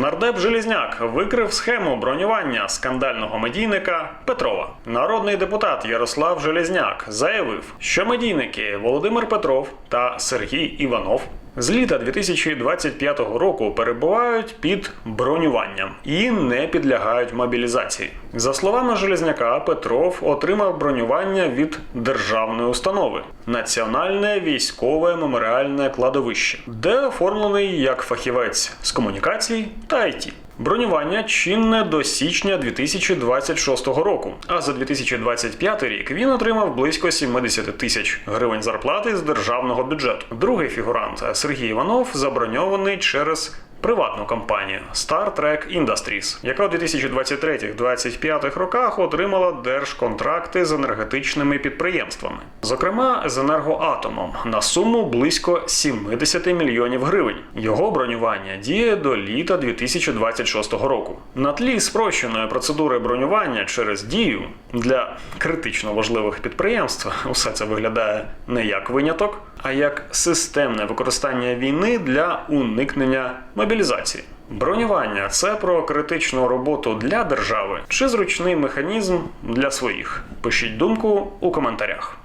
Нардеп Желізняк викрив схему бронювання скандального медійника Петрова. Народний депутат Ярослав Желізняк заявив, що медійники Володимир Петров та Сергій Іванов з літа 2025 року перебувають під бронюванням і не підлягають мобілізації. За словами Железняка, Петров отримав бронювання від державної установи Національне військове меморіальне кладовище, де оформлений як фахівець з комунікацій та IT. Бронювання чинне до січня 2026 року. А за 2025 рік він отримав близько 70 тисяч гривень зарплати з державного бюджету. Другий фігурант Сергій Іванов заброньований через приватну компанію Star Trek Industries, яка у 2023-2025 роках отримала держконтракти з енергетичними підприємствами, зокрема з енергоатомом на суму близько 70 мільйонів гривень. Його бронювання діє до літа 2026 року. На тлі спрощеної процедури бронювання через дію для критично важливих підприємств усе це виглядає не як виняток, а як системне використання війни для уникнення мобілізації. Бронювання це про критичну роботу для держави чи зручний механізм для своїх. Пишіть думку у коментарях.